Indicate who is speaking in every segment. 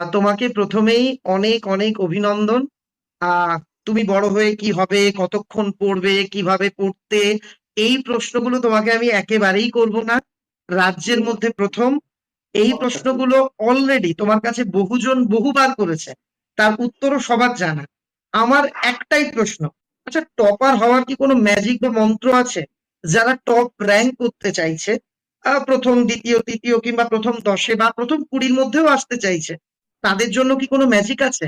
Speaker 1: তোমাকে প্রথমেই অনেক, অনেক অভিনন্দন। তুমি বড় হয়ে কি হবে? কতক্ষণ পড়বে? কীভাবে পড়তে? এই প্রশ্নগুলো তোমাকে আমি একেবারেই করব না। রাজ্যের মধ্যে প্রথম এই প্রশ্নগুলো অলরেডি তোমার কাছে বহুজন বহুবার করেছে। তার উত্তরও সবার জানা। আমার একটাই প্রশ্ন, আচ্ছা টপার হওয়ার কি কোনো ম্যাজিক বা মন্ত্র আছে? যারা টপ র্যাঙ্ক করতে চাইছে, ১ম, ২য়, ৩য় কিংবা প্রথম দশে বা প্রথম কুড়ির মধ্যেও আসতে চাইছে। তাদের জন্য কি কোনো ম্যাজিক আছে?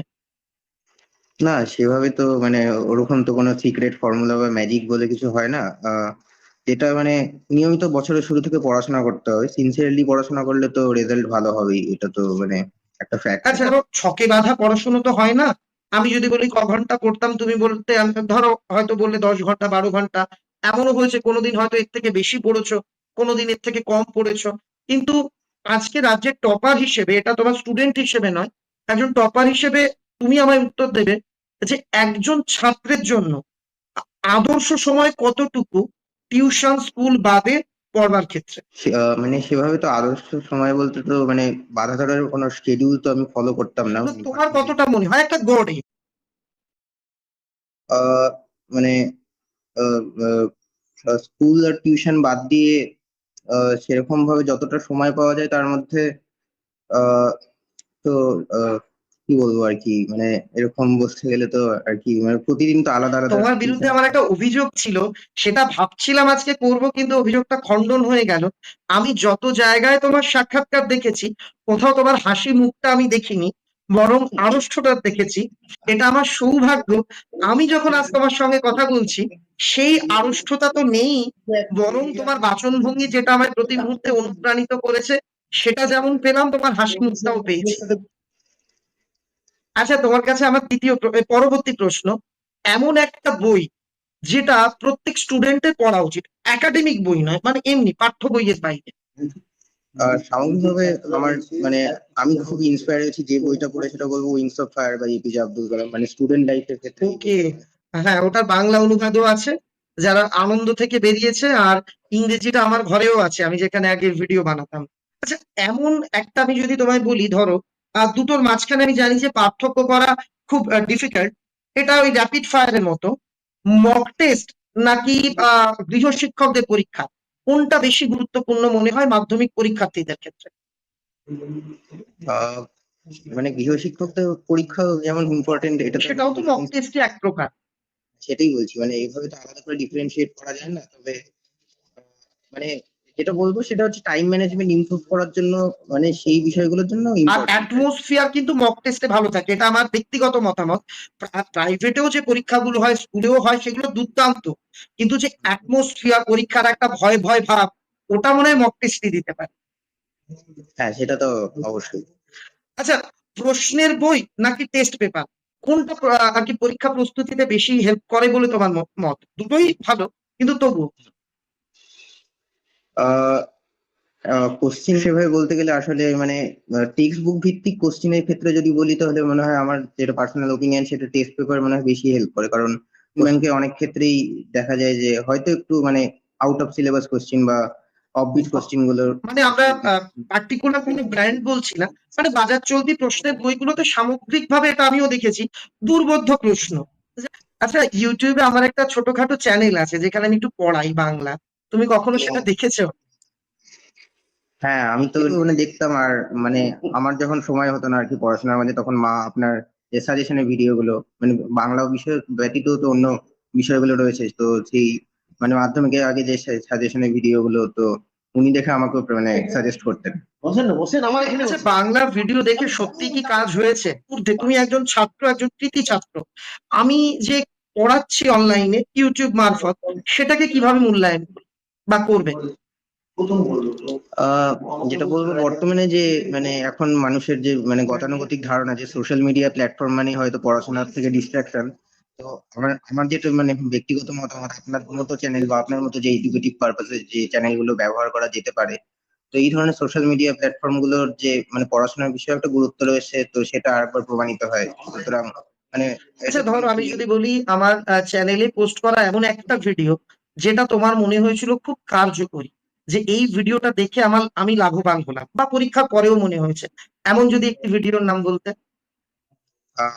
Speaker 2: না, সেভাবে তো মানে ওরকম তো কোনো সিক্রেট ফর্মুলা বা ম্যাজিক বলে কিছু হয় না। যেটা মানে নিয়মিত বছরের শুরু থেকে পড়াশোনা করতে হবে। সিনসিয়ারলি পড়াশোনা করলে তো রেজাল্ট ভালো হবেই। এটা তো মানে একটা ফ্যাক্ট।
Speaker 1: আচ্ছা ধরো ছকে বাঁধা পড়াশোনা তো হয় না। আমি যদি বলি ক ঘণ্টা পড়তাম তুমি বলতে ধরো হয়তো বললে ১০ ঘণ্টা ১২ ঘণ্টা। এমনও হয়েছে কোনোদিন হয়তো এর থেকে বেশি পড়েছো, কোনোদিন এর থেকে কম পড়েছো। কিন্তু আজকে রাজ্যের টপার হিসেবে এটা তোমার স্টুডেন্ট হিসেবে নয়। একজন টপার হিসেবে তুমি আমায় উত্তর দেবে যে একজন ছাত্রের জন্য আদর্শ সময় কতটুকু টিউশন, স্কুল বাদে পড়বার ক্ষেত্রে?
Speaker 2: মানে সেভাবে তো আদর্শ সময় বলতে তো মানে বাঁধা ধরার কোনো শিডিউল তো আমি ফলো করতাম না।
Speaker 1: তোমার কতটা মনে হয় একটা গড়ে?
Speaker 2: মানে স্কুল আর টিউশন বাদ দিয়ে আ সেরকমভাবে যতটা সময় পাওয়া যায় তার মধ্যে তো কি বলব আর কি মানে এরকম বসতে গেলে তো আর কি মানে প্রতিদিন তো আলাদা, আলাদা
Speaker 1: তোমার বিরুদ্ধে আমার একটা অভিযোগ ছিল। সেটা ভাবছিলাম আজকে করব কিন্তু অভিযোগটা খণ্ডন হয়ে গেল। আমি যত জায়গায় তোমার সাক্ষাৎকার দেখেছি, কোথাও তোমার হাসি মুখটা আমি দেখিনি। বরং আড়ষ্ঠটা দেখেছি। এটা আমার সৌভাগ্য। আমি যখন আজ তোমার সঙ্গে কথা বলছি, সেই আড়ষ্ঠতা তো নেই। বরং তোমার বাচনভঙ্গি যেটা আমার প্রতি মুহূর্তে অনুপ্রাণিত করেছে, সেটা যেমন পেলাম তোমার হাসি মুখটাও পেয়েছি। আচ্ছা তোমার কাছে আমার ২য় প্র এ পরবর্তী প্রশ্ন। এমন একটা বই যেটা প্রত্যেক স্টুডেন্টের পড়া উচিত। একাডেমিক বই নয়, মানে এমনি পাঠ্য বইয়ের বাইরে।
Speaker 2: আ সামগ্রিকভাবে আমার মানে আমি খুব ইন্সপায়ার হয়েছি যে বইটা পড়ে সেটা বলব 'উইংস অফ ফায়ার' বা এপিজে আব্দুল কালাম। মানে স্টুডেন্ট লাইফ এর ক্ষেত্রে
Speaker 1: ওকে। হ্যাঁ, ওটার বাংলা অনুবাদও আছে। যারা আনন্দ থেকে বেরিয়েছে আর ইংরেজিটা আমার ঘরেও আছে। আমি যেখানে আগে ভিডিও বানাতাম। আচ্ছা এমন একটা আমি যদি তোমায় বলি ধরো আ দুটোর মাঝখানে আমি জানি যে পার্থক্য করা খুব ডিফিকাল্ট। এটা ওই র‍্যাপিড ফায়ার এর মতো। মক টেস্ট নাকি আ গৃহশিক্ষকদের পরীক্ষা? কোনটা বেশি গুরুত্বপূর্ণ মনে হয় মাধ্যমিক পরীক্ষার্থীদের ক্ষেত্রে?
Speaker 2: মানে গৃহশিক্ষকদের পরীক্ষা যেমন ইম্পর্টেন্ট এটা
Speaker 1: সেটাও তো মক টেস্টে এক প্রকার।
Speaker 2: সেটাই বলছি। মানে এইভাবে তো আলাদা করে ডিফারেনশিয়েট করা যায় না। তবে মানে যেটা বলব সেটা হচ্ছে টাইম ম্যানেজমেন্ট ইমপ্রুভ করার জন্য মানে সেই বিষয়গুলোর জন্য
Speaker 1: আর। অ্যাটমসফিয়ার কিন্তু মক টেস্টে ভালো থাকে। এটা আমার ব্যক্তিগত মতামত। প্রাইভেটেও যে পরীক্ষাগুলো হয়, স্কুলেও হয় সেগুলো দুর্দান্ত। কিন্তু যে অ্যাটমসফিয়ার পরীক্ষার একটা ভয়, ভয় ভাব ওটা মনে হয় মক টেস্টই দিতে পারে।
Speaker 2: হ্যাঁ, সেটা তো অবশ্যই।
Speaker 1: আচ্ছা প্রশ্নের বই নাকি টেস্ট পেপার? কোনটা প্র আরকি পরীক্ষা প্রস্তুতিতে বেশি হেল্প করে বলে তোমার মত? দুটোই ভালো কিন্তু তবুও?
Speaker 2: কোশ্চেন সেভাবে বলতে গেলে আসলে মানে টেক্সট বুক ভিত্তিক কোশ্চেন এর ক্ষেত্রে যদি বলি তাহলে মনে হয় আমার যেটা পার্সোনাল ওপিনিয়ন সেটা টেস্ট পেপার মনে হয় বেশি হেল্প করে। কারণ ব্যাংকে অনেক ক্ষেত্রেই দেখা যায় যে হয়তো একটু মানে আউট অফ সিলেবাস কোশ্চেন বা অফবিট কোশ্চেনগুলো
Speaker 1: মানে আমরা পার্টিকুলার কোনো ব্র্যান্ড বলছি না। মানে বাজার চলতি প্রশ্নের বইগুলোতে সামগ্রিকভাবে এটা আমিও দেখেছি, দুর্বোধ্য প্রশ্ন। আচ্ছা এ আমার একটা ছোটখাটো চ্যানেল আছে যেখানে আমি একটু পড়াই বাংলা। তুমি কখনো সেটা দেখেছ?
Speaker 2: হ্যাঁ, আমি তো মানে দেখতাম আর মানে আমার যখন সময় হতো না আরকি পড়াশোনার মাঝে তখন মা আপনার যে সাজেশনের ভিডিও গুলো মানে বাংলা বিষয় ব্যতীত তো অন্য বিষয়গুলো রয়েছে। তো সেই মানে মাধ্যমিকের আগে যে সাজেশনের ভিডিও গুলো তো উনি দেখে আমাকেও মানে সাজেস্ট করতেন।
Speaker 3: আমার এখানে
Speaker 1: আচ্ছা বাংলা ভিডিও দেখে সত্যিই কি কাজ হয়েছে? তুমি একজন ছাত্র, একজন কৃতি ছাত্র। আমি যে পড়াচ্ছি অনলাইনে ইউটিউব মারফত সেটাকে কীভাবে মূল্যায়ন বা করবে?
Speaker 2: যেটা বলব বর্তমানে যে মানে এখন মানুষের যে মানে গতানুগতিক ধারণা যে সোশ্যাল মিডিয়া প্ল্যাটফর্ম মানেই হয়তো পড়াশোনার থেকে ডিস্ট্রাকশন। তো আমার আমার যেটা মানে ব্যক্তিগত মতামত আপনার মতো চ্যানেল বা আপনার মতো যে এডুকেটিভ পারপাস যে চ্যানেলগুলো ব্যবহার করা যেতে পারে। তো এই ধরনের সোশ্যাল মিডিয়া প্ল্যাটফর্মগুলোর যে মানে পড়াশোনার বিষয়ে একটা গুরুত্ব রয়েছে তো সেটা আরেকবার প্রমাণিত হয়। সুতরাং মানে
Speaker 1: আচ্ছা ধরো আমি যদি বলি আমার চ্যানেলে পোস্ট করা এমন একটা ভিডিও যেটা তোমার মনে হয়েছিল খুব কার্যকরী। যে এই ভিডিওটা দেখে আমার, আমি লাভবান হলাম, বা পরীক্ষার পরেও মনে হয়েছে। এমন যদি একটি ভিডিওর নাম বলতে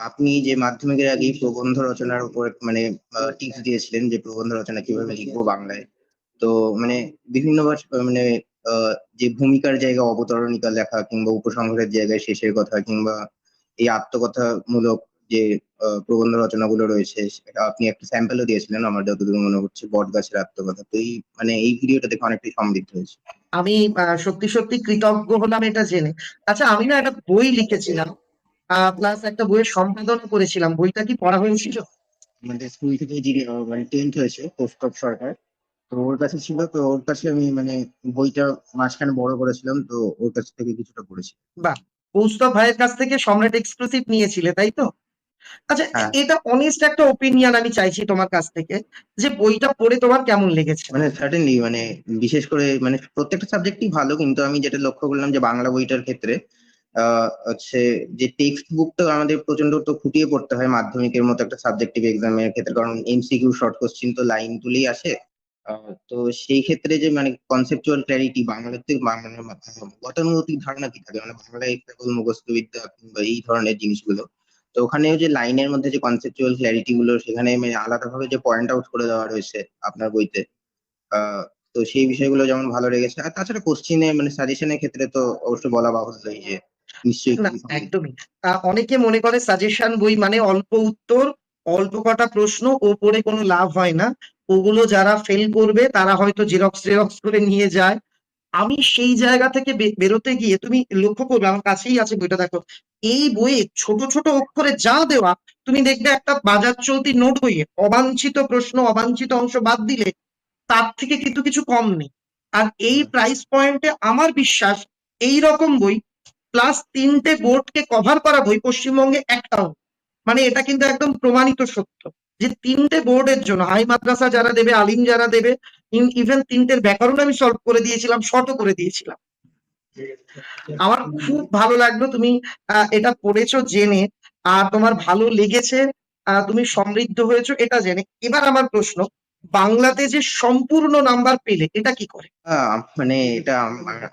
Speaker 2: আপনি যে মাধ্যমিকের আগেই প্রবন্ধ রচনার উপর মানে টিপস দিয়েছিলেন যে প্রবন্ধ রচনা কীভাবে লিখব বাংলায়, তো মানে বিভিন্ন মানে যে ভূমিকার জায়গায় অবতরণিকা লেখা কিংবা উপসংহারের জায়গায় শেষের কথা কিংবা এই আত্মকথামূলক যে প্রবন্ধ রচনাগুলো রয়েছে সেটা আপনি একটা স্যাম্পলও দিয়েছিলেন আমার যতদূর মনে হচ্ছে বট গাছের আত্মকথা। তো এই মানে এই ভিডিওটা দেখে অনেকটাই সমৃদ্ধ হয়েছে।
Speaker 1: আমি সত্যি সত্যি কৃতজ্ঞ হলাম এটা জেনে। আচ্ছা আমি না একটা বই লিখেছিলাম প্লাস একটা বইয়ের সম্পাদন করেছিলাম। বইটা কি পড়া হয়েছিল?
Speaker 2: আমাদের স্কুল থেকে যিনি মানে টেন্থ হয়েছে কৌস্তব সরকার। তো ওর কাছে ছিল তো ওর কাছে আমি মানে বইটা মাঝখানে বড় করেছিলাম তো ওর কাছ থেকে কিছুটা পড়েছি। বাহ!
Speaker 1: কৌস্তব ভাইয়ের কাছ থেকে সম্রাট এক্সক্লুসিভ নিয়েছিলে তাই তো? আচ্ছা
Speaker 2: হ্যাঁ।
Speaker 1: এটা অনেস্ট একটা ওপিনিয়ন আমি চাইছি তোমার কাছ থেকে যে বইটা পড়ে তোমার কেমন লেগেছে?
Speaker 2: মানে সার্টেনলি মানে বিশেষ করে মানে প্রত্যেকটা সাবজেক্টই ভালো কিন্তু আমি যেটা লক্ষ্য করলাম যে বাংলা বইটার ক্ষেত্রে হচ্ছে যে টেক্সট বুকটা আমাদের প্রচণ্ড তো খুঁটিয়ে পড়তে হয় মাধ্যমিকের মতো একটা সাবজেক্টিভ এক্সামের ক্ষেত্রে কারণ এমসিকিউ শর্ট কোশ্চিন তো লাইন তুলেই আসে। তো সেই ক্ষেত্রে যে মানে কনসেপচুয়াল ক্ল্যারিটি বাংলাতে বা- মানে গতানুগতিক ধারণা কি থাকে? মানে বাংলায় মুখস্থ বিদ্যা কিংবা এই ধরনের জিনিসগুলো। তো ওখানেও যে লাইনের মধ্যে যে কনসেপচুয়াল ক্ল্যারিটি গুলো সেখানে মানে আলাদাভাবে যে পয়েন্ট আউট করে দেওয়া রয়েছে আপনার বইতে আহ, তো সেই বিষয়গুলো যেমন ভালো লেগেছে। আর তাছাড়া কোশ্চিনে মানে সাজেশনের ক্ষেত্রে তো অবশ্যই বলা বাহুল্যই যে নিশ্চয়ই।
Speaker 1: একদমই। অনেকে মনে করে সাজেশন বই মানে অল্প উত্তর অল্প কটা প্রশ্ন ও পড়ে কোনো লাভ হয় না। ওগুলো যারা ফেল করবে তারা হয়তো জেরক্স জেরক্স করে নিয়ে যায়। আমি সেই জায়গা থেকে বেরোতে গিয়ে তুমি লক্ষ্য করবে, আমার কাছেই আছে বইটা, দেখো। এই বইয়ে ছোট ছোট অক্ষরে যা দেওয়া, তুমি দেখবে একটা বাজার চলতি নোট বইয়ে অবাঞ্ছিত প্রশ্ন, অবাঞ্ছিত অংশ বাদ দিলে তার থেকে কিন্তু কিছু কম নেই। আর এই প্রাইস পয়েন্টে আমার বিশ্বাস, এই রকম বই প্লাস তিনটে বোর্ডকে কভার করা বই পশ্চিমবঙ্গে একটাও মানে এটা কিন্তু একদম প্রমাণিত সত্য যে তিনটে বোর্ডের জন্য হাই মাদ্রাসা যারা দেবে, আলিম যারা দেবে ইভেন তিনটের ব্যাকরণ আমি সলভ করে দিয়েছিলাম শর্টও করে দিয়েছিলাম। আমার খুব ভালো লাগল তুমি এটা পড়েছো, জেনে, আর তোমার ভালো লেগেছে তুমি সমৃদ্ধ হয়েছো, এটা জেনে। এবার আমার প্রশ্ন, বাংলাতে যে সম্পূর্ণ নাম্বার পেলে, এটা কি করে?
Speaker 2: মানে এটা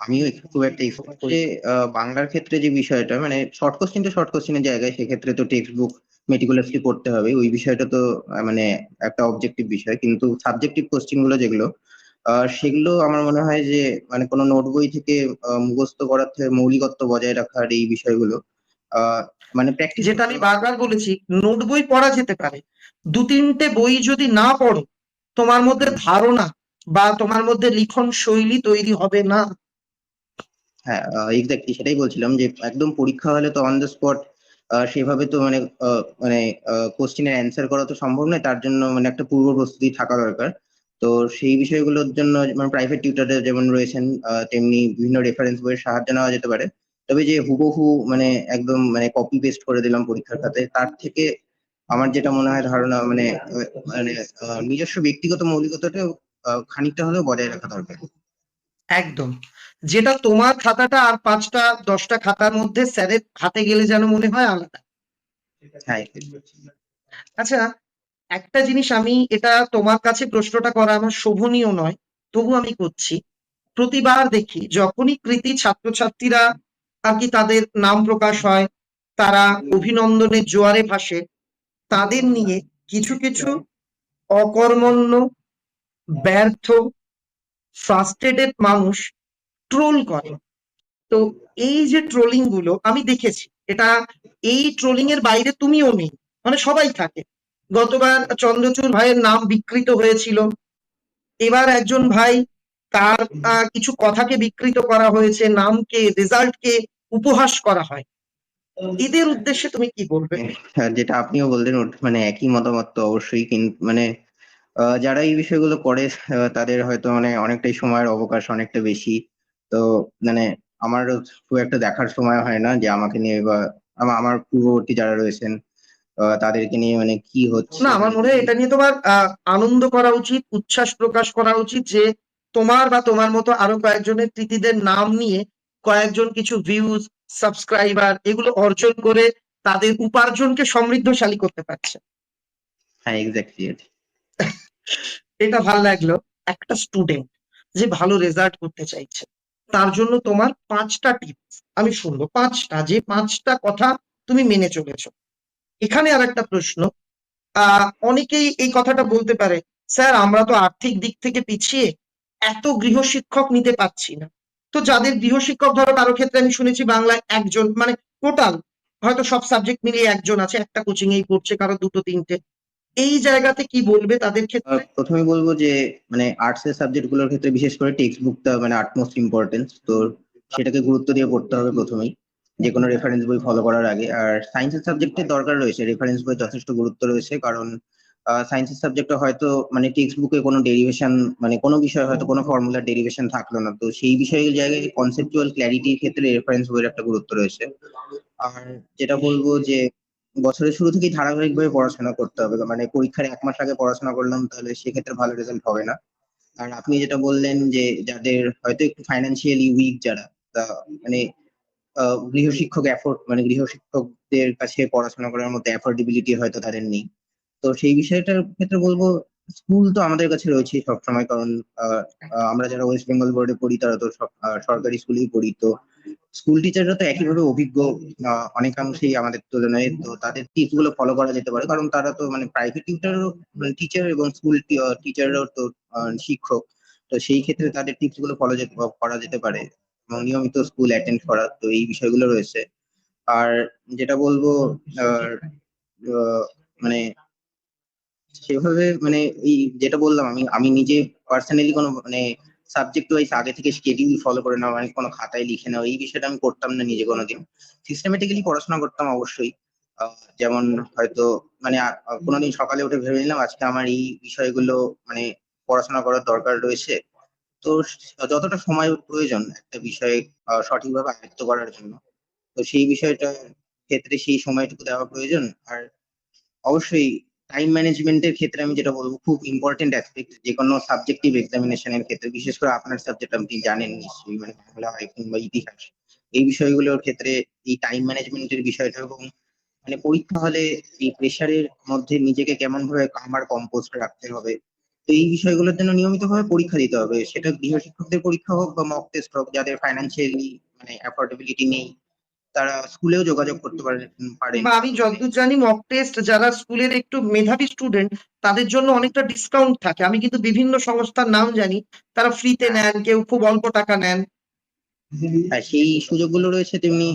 Speaker 2: আমিও খুব একটা এক্সপেক্ট করি বাংলার ক্ষেত্রে যে বিষয়টা মানে শর্ট কোশ্চিন তো শর্ট কোশ্চিনের জায়গায়, সেক্ষেত্রে তো টেক্সট বুক মেটিকুলাসলি পড়তে হবে। ওই বিষয়টা তো মানে একটা অবজেক্টিভ বিষয়। কিন্তু সাবজেক্টিভ কোশ্চিনগুলো যেগুলো সেগুলো আমার মনে হয় যে মানে কোনো নোট বই থেকে মুখস্থ করার থেকে মৌলিকত্ব বজায় রাখার এই বিষয়গুলো মানে প্র্যাকটিস
Speaker 1: যেটা আমি বারবার বলেছি নোট বই পড়া যেতে পারে। দু তিনটে বই যদি না পড়ো তোমার মধ্যে ধারণা বা তোমার মধ্যে লিখন শৈলী তৈরি হবে না।
Speaker 2: হ্যাঁ এক্স্যাক্টলি সেটাই বলছিলাম যে একদম পরীক্ষা হলে তো অন দ্য স্পট সেভাবে তো মানে মানে কোশ্চিনের অ্যান্সার করা তো সম্ভব নয়। তার জন্য মানে একটা পূর্ব প্রস্তুতি থাকা দরকার। তো সেই বিষয়গুলোর জন্য মানে প্রাইভেট টিউটারে যেমন রয়েছেন তেমনি বিভিন্ন রেফারেন্স বইয়ের সাহায্য নেওয়া যেতে পারে। তবে যে হুবহু মানে একদম মানে কপি পেস্ট করে দিলাম পরীক্ষার খাতে, তার থেকে আমার যেটা মনে হয় ধারণা মানে মানে নিজস্ব ব্যক্তিগত মৌলিকতাটা খানিকটা হলেও বজায় রাখা দরকার।
Speaker 1: একদম। যেটা তোমার খাতাটা আর পাঁচটা দশটা খাতার মধ্যে স্যারের হাতে গেলে যেন মনে হয় আলাদা।
Speaker 2: হ্যাঁ।
Speaker 1: আচ্ছা একটা জিনিস আমি এটা তোমার কাছে প্রশ্নটা করা আমার শোভনীয় নয় তবু আমি করছি। প্রতিবার দেখি যখনই কৃতি ছাত্রছাত্রীরা আর কি তাদের নাম প্রকাশ হয় তারা অভিনন্দনের জোয়ারে ভাসে তাদের নিয়ে কিছু কিছু অকর্মণ্য ব্যর্থ ফ্রাস্ট্রেটেড মানুষ ট্রোল করে। তো এই যে ট্রোলিংগুলো আমি দেখেছি এটা এই ট্রোলিং এর বাইরে তুমিও নেই মানে সবাই থাকে। গতবার চন্দ্রচূড় ভাইয়ের নাম বিকৃত হয়েছিল এবার একজন ভাই তার কিছু কথাকে বিকৃত করা হয়েছে নামকে রেজাল্টকে উপহাস করা হয়। এদের উদ্দেশ্যে তুমি কি বলবে?
Speaker 2: হ্যাঁ, যেটা আপনিও বললেন মানে একই মতামত তো অবশ্যই মানে যারা এই বিষয়গুলো করে তাদের হয়তো মানে অনেকটাই সময়ের অবকাশ অনেকটা বেশি। তো মানে আমার খুব একটা দেখার সময় হয় না যে আমাকে নিয়ে বা আমা- আমার পূর্ববর্তী যারা রয়েছেন তাদেরকে নিয়ে মানে কি হচ্ছে?
Speaker 1: না আমার মনে হয় এটা নিয়ে তোমার আনন্দ করা উচিত উচ্ছ্বাস প্রকাশ করা উচিত যে তোমার বা তোমার মতো আরও কয়েকজনের কৃতীদের নাম নিয়ে কয়েকজন কিছু ভিউজ সাবস্ক্রাইবার এগুলো অর্জন করে তাদের উপার্জনকে সমৃদ্ধশালী করতে পারছে।
Speaker 2: হ্যাঁ এক্স্যাক্টলি
Speaker 1: এটা ভালো লাগল একটা স্টুডেন্ট যে ভালো রেজাল্ট করতে চাইছে। তার জন্য তোমার পাঁচটা টিপস আমি শুনব। পাঁচটা, যে পাঁচটা কথা তুমি মেনে চলেছ। এখানে আর একটা প্রশ্ন অনেকেই এই কথাটা বলতে পারে, স্যার, আমরা তো আর্থিক দিক থেকে পিছিয়ে এত গৃহশিক্ষক নিতে পাচ্ছি না। তো যাদের গৃহশিক্ষক ধরো, কারও ক্ষেত্রে আমি শুনেছি বাংলায় একজন মানে টোটাল হয়তো সব সাবজেক্ট মিলিয়ে একজন আছে, একটা কোচিং এই পড়ছে কারও দুটো, তিনটে। এই জায়গাতে কি বলবে তাদের ক্ষেত্রে?
Speaker 2: প্রথমে বলব যে মানে আর্টস এর সাবজেক্টগুলোর ক্ষেত্রে বিশেষ করে টেক্সট বুকটা মানে আটমোস্ট ইম্পর্টেন্স তো সেটাকে গুরুত্ব দিয়ে পড়তে হবে প্রথমেই। যে কোনো রেফারেন্স বই ফলো করার আগে। আর সায়েন্সের সাবজেক্টের দরকার রয়েছে রেফারেন্স বই যথেষ্ট গুরুত্ব রয়েছে কারণ সায়েন্সের সাবজেক্টে হয়তো মানে টেক্সট বুকে কোনো ডেরিভেশন মানে কোনো বিষয় হয়তো কোনো ফর্মুলার ডেরিভেশন থাকল না। তো সেই বিষয়ের জায়গায় কনসেপচুয়াল ক্ল্যারিটির ক্ষেত্রে রেফারেন্স বইয়ের একটা গুরুত্ব রয়েছে। আর যেটা বলব যে বছরের শুরু থেকেই ধারাবাহিকভাবে পড়াশোনা করতে হবে। মানে পরীক্ষার এক মাস আগে পড়াশোনা করলাম, তাহলে সেক্ষেত্রে ভালো রেজাল্ট হবে না। আর আপনি যেটা বললেন যে যাদের হয়তো একটু ফাইন্যান্সিয়ালি উইক যারা মানে গৃহশিক্ষক অ্যাফোর্ড মানে গৃহশিক্ষকদের কাছে পড়াশোনা করার মতো অ্যাফোর্ডেবিলিটি হয়তো তাদের নেই। তো সেই বিষয়টার ক্ষেত্রে বলব স্কুল তো আমাদের কাছে রয়েছে সবসময়, কারণ আমরা যারা ওয়েস্ট বেঙ্গল বোর্ডে পড়ি, তারা তো সরকারি স্কুলেই পড়ি, তো স্কুল টিচাররা তো একইভাবে অভিজ্ঞ অনেকাংশেই আমাদের তুলনায় তো তাদের টিপসগুলো ফলো করা যেতে পারে। কারণ তারা তো মানে প্রাইভেট টিউটারও টিচার এবং স্কুল টিচাররাও তো শিক্ষক। তো সেই ক্ষেত্রে তাদের টিপসগুলো ফলো করা যেতে পারে। এবং নিয়মিত স্কুল অ্যাটেন্ড করা, তো এই বিষয়গুলো রয়েছে। আর যেটা বলব মানে সেভাবে মানে এই যেটা বললাম, আমি আমি নিজে পার্সোনালি কোনো মানে সাবজেক্ট ওয়াইজ আগে থেকে শিডিউল ফলো করে নেওয়া মানে কোনো খাতায় লিখে নেওয়া এই বিষয়টা আমি করতাম না নিজে কোনোদিন। সিস্টেমেটিক্যালি পড়াশোনা করতাম অবশ্যই। যেমন হয়তো মানে কোনোদিন সকালে উঠে ভেবে নিলাম, আজকে আমার এই বিষয়গুলো মানে পড়াশোনা করার দরকার রয়েছে। তো যতটা সময় প্রয়োজন একটা বিষয়ে সঠিকভাবে আয়ত্ত করার জন্য। তো সেই বিষয়টা ক্ষেত্রে সেই সময়টুকু দেওয়া প্রয়োজন। আর অবশ্যই টাইম ম্যানেজমেন্টের ক্ষেত্রে আমি যেটা বলব, খুব ইম্পর্টেন্ট অ্যাসপেক্ট যে কোনো সাবজেক্টিভ এক্সামিনেশনের ক্ষেত্রে, বিশেষ করে আপনার সাবজেক্ট আপনি জানেন নিশ্চয়ই মানে বাংলা হয় কিংবা ইতিহাস, এই বিষয়গুলোর ক্ষেত্রে এই টাইম ম্যানেজমেন্টের বিষয়টা এবং মানে পরীক্ষা হলে এই প্রেশারের মধ্যে নিজেকে কেমন ভাবে কাম আর কম্পোস্ট রাখতে হবে, তো এই বিষয়গুলোর জন্য নিয়মিতভাবে পরীক্ষা দিতে হবে। সেটা গৃহ শিক্ষকদের পরীক্ষা হোক বা মক টেস্ট হোক, যাদের ফাইন্যান্সিয়ালি মানে অ্যাফোর্ডেবিলিটি নেই তারা স্কুলেও যোগাযোগ করতে পারে পারে।
Speaker 1: বা আমি যতদূর জানি মক টেস্ট যারা স্কুলের একটু মেধাবী স্টুডেন্ট তাদের জন্য অনেকটা ডিসকাউন্ট থাকে। আমি কিন্তু বিভিন্ন সংস্থার নাম জানি তারা ফ্রিতে নেন কেউ খুব অল্প টাকা নেন।
Speaker 2: সেই সুযোগগুলো রয়েছে তেমনি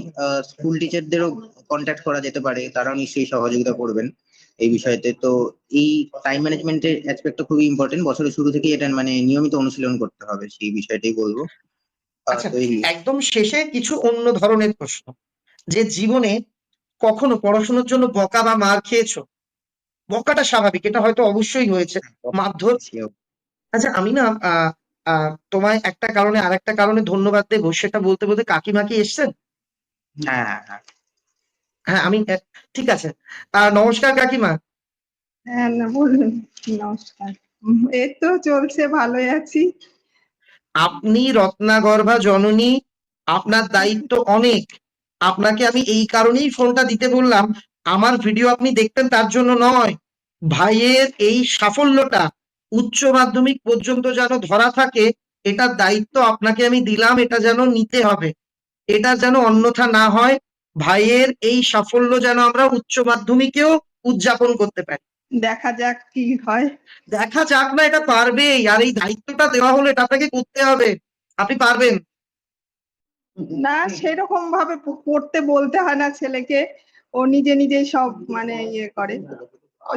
Speaker 2: স্কুল টিচারদেরও কন্ট্যাক্ট করা যেতে পারে তারাও নিশ্চয়ই সহযোগিতা করবেন এই বিষয়তে। তো এই টাইম ম্যানেজমেন্টের অ্যাসপেক্টটা খুবই ইম্পর্টেন্ট বছরের শুরু থেকেই এটা মানে নিয়মিত অনুশীলন করতে হবে সেই বিষয়টাই বলব।
Speaker 1: আচ্ছা একদম শেষে কিছু অন্য ধরনের প্রশ্ন। যে জীবনে কখনো পড়াশোনার জন্য বকা বা মার খেয়েছো? বকাটা স্বাভাবিক এটা হয়তো অবশ্যই হয়েছে। মারধর আচ্ছা আমি না তোমায় একটা কারণে আর একটা কারণে ধন্যবাদ দেবো সেটা বলতে বলতে কাকিমা কি এসছেন?
Speaker 2: হ্যাঁ হ্যাঁ হ্যাঁ।
Speaker 1: হ্যাঁ আমি ঠিক আছে। আহ নমস্কার কাকিমা।
Speaker 3: হ্যাঁ বলুন। নমস্কার। এই তো চলছে ভালোই আছি।
Speaker 1: আপনি রত্নাগর্ভা জননী আপনার দায়িত্ব অনেক। আপনাকে আমি এই কারণেই ফোনটা দিতে বললাম আমার ভিডিও আপনি দেখতেন তার জন্য নয়। ভাইয়ের এই সাফল্যটা উচ্চ মাধ্যমিক পর্যন্ত যেন ধরা থাকে এটার দায়িত্ব আপনাকে আমি দিলাম এটা যেন নিতে হবে। এটা যেন অন্যথা না হয় ভাইয়ের এই সাফল্য যেন আমরা উচ্চ মাধ্যমিকেও উদযাপন করতে পারি।
Speaker 3: দেখা যাক কি হয়।
Speaker 1: দেখা যাক না এটা পারবেই আর এই দায়িত্বটা দেওয়া হলে এটা আপনাকে করতে হবে। আপনি পারবেন।
Speaker 3: না সেরকম ভাবে পড়তে বলতে হয় না ছেলেকে ও নিজে নিজে সব মানে ইয়ে করে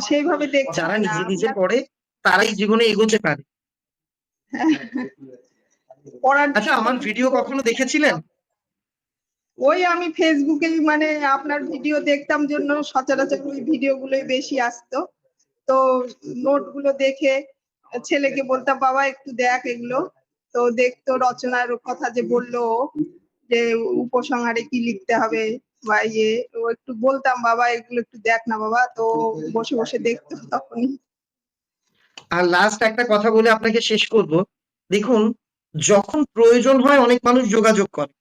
Speaker 3: সেইভাবে দেখতে
Speaker 1: যারা নিজে নিজে পড়ে তারাই জীবনে এগোতে পারে আচ্ছা আমার ভিডিও কখনো দেখেছিলেন
Speaker 3: ওই আমি ফেসবুকে মানে আপনার ভিডিও দেখতাম জন্য সচরাচর ওই ভিডিও গুলোই বেশি আসতো তো নোটগুলো দেখে ছেলেকে বলতাম বাবা একটু দেখ এগুলো তো দেখতো রচনার কথা যে বলল যে উপসংহারে কি লিখতে হবে বা ইয়ে ও একটু বলতাম, বাবা, এগুলো একটু দেখ না বাবা। তো বসে বসে দেখতো তখনই।
Speaker 1: আর লাস্ট একটা কথা বলে আপনাকে শেষ করব। দেখুন, যখন প্রয়োজন হয়, অনেক মানুষ যোগাযোগ করে।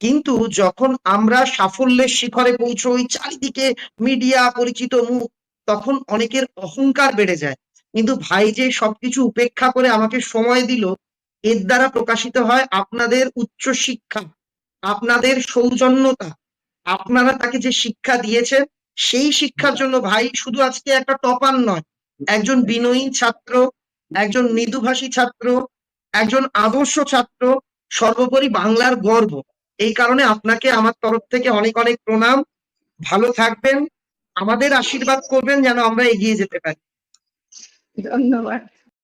Speaker 1: কিন্তু যখন আমরা সাফল্যের শিখরে পৌঁছই, চারিদিকে মিডিয়া পরিচিত মুখ, তখন অনেকের অহংকার বেড়ে যায়। কিন্তু ভাই যে সবকিছু উপেক্ষা করে আমাকে সময় দিল, এর দ্বারা প্রকাশিত হয় আপনাদের উচ্চ শিক্ষা আপনাদের সৌজন্যতা, আপনারা তাকে যে শিক্ষা দিয়েছেন, সেই শিক্ষার জন্য ভাই শুধু আজকে একটা টপার নয়, একজন বিনয়ী ছাত্র, একজন মৃদুভাষী ছাত্র, একজন আদর্শ ছাত্র, সর্বোপরি বাংলার গর্ব। এই কারণে আপনাকে আমার তরফ থেকে অনেক অনেক প্রণাম। ভালো থাকবেন। আমাদের আশীর্বাদ করবেন যেন আমরা এগিয়ে যেতে পারি।
Speaker 3: ধন্যবাদ।